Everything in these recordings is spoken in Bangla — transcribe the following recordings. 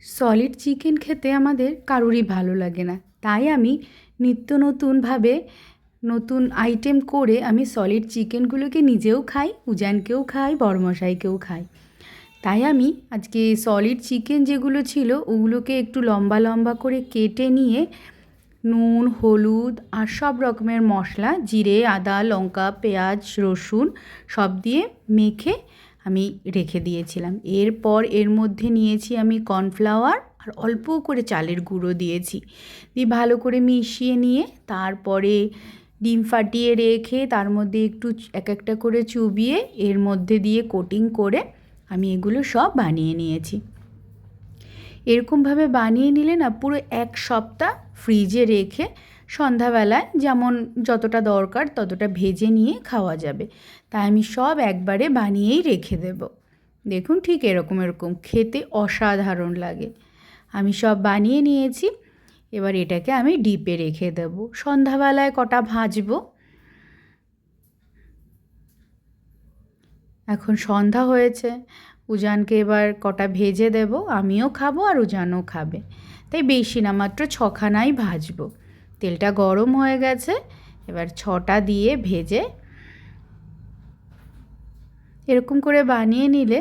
সলিড চিকেন খেতে আমাদের কারোরই ভালো লাগে না। তাই আমি নিত্য নতুনভাবে নতুন আইটেম করে আমি সলিড চিকেনগুলোকে নিজেও খাই, উজানকেও খাই, বড়মশাইকেও খাই। তাই আমি আজকে সলিড চিকেন যেগুলো ছিল, ওগুলোকে একটু লম্বা লম্বা করে কেটে নিয়ে নুন, হলুদ আর সব রকমের মশলা, জিরে, আদা, লঙ্কা, পেঁয়াজ, রসুন সব দিয়ে মেখে আমি রেখে দিয়েছিলাম। এরপর এর মধ্যে নিয়েছি আমি কর্নফ্লাওয়ার আর অল্প করে চালের গুঁড়ো দিয়েছি। দিয়ে ভালো করে মিশিয়ে নিয়ে তারপরে ডিম ফাটিয়ে রেখে তার মধ্যে একটু এক একটা করে চুবিয়ে এর মধ্যে দিয়ে কোটিং করে আমি এগুলো সব বানিয়ে নিয়েছি। এরকমভাবে বানিয়ে নিলে না পুরো এক সপ্তাহ ফ্রিজে রেখে সন্ধ্যাবেলায় যেমন যতটা দরকার ততটা ভেজে নিয়ে খাওয়া যাবে। তাই আমি সব একবারে বানিয়েই রেখে দেব। দেখুন ঠিক এরকম এরকম। খেতে অসাধারণ লাগে। আমি সব বানিয়ে নিয়েছি। এবার এটাকে আমি ডিপে রেখে দেব। সন্ধ্যাবেলায় কটা ভাজবো? এখন সন্ধ্যা হয়েছে। উজানকে এবার কটা ভেজে দেব, আমিও খাব আর উজানও খাবে। তাই বেশি না, মাত্র ছখানাই ভাজবো। তেলটা গরম হয়ে গেছে, এবার ছটা দিয়ে ভেজে এরকম করে বানিয়ে নিলে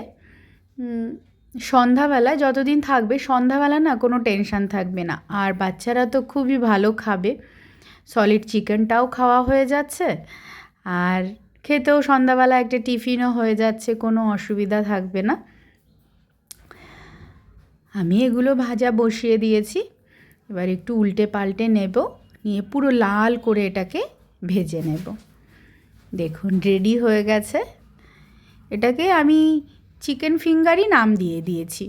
সন্ধ্যাবেলা যতদিন থাকবে, সন্ধ্যাবেলা না কোনো টেনশান থাকবে না। আর বাচ্চারা তো খুবই ভালো খাবে। সলিড চিকেনটাও খাওয়া হয়ে যাচ্ছে। আর খেতেও সন্ধ্যাবেলা একটা টিফিনও হয়ে যাচ্ছে, কোনো অসুবিধা থাকবে না। আমি এগুলো ভাজা বসিয়ে দিয়েছি, এবার একটু উল্টে পাল্টে নেব, নিয়ে পুরো লাল করে এটাকে ভেজে নেব। দেখুন রেডি হয়ে গেছে। এটাকে আমি চিকেন ফিঙ্গারই নাম দিয়ে দিয়েছি।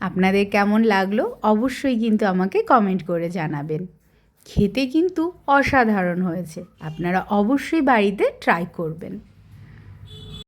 আপনাদের কেমন লাগল অবশ্যই কিন্তু আমাকে কমেন্ট করে জানাবেন। খেতে কিন্তু অসাধারণ হয়েছে। আপনারা অবশ্যই বাড়িতে ট্রাই করবেন।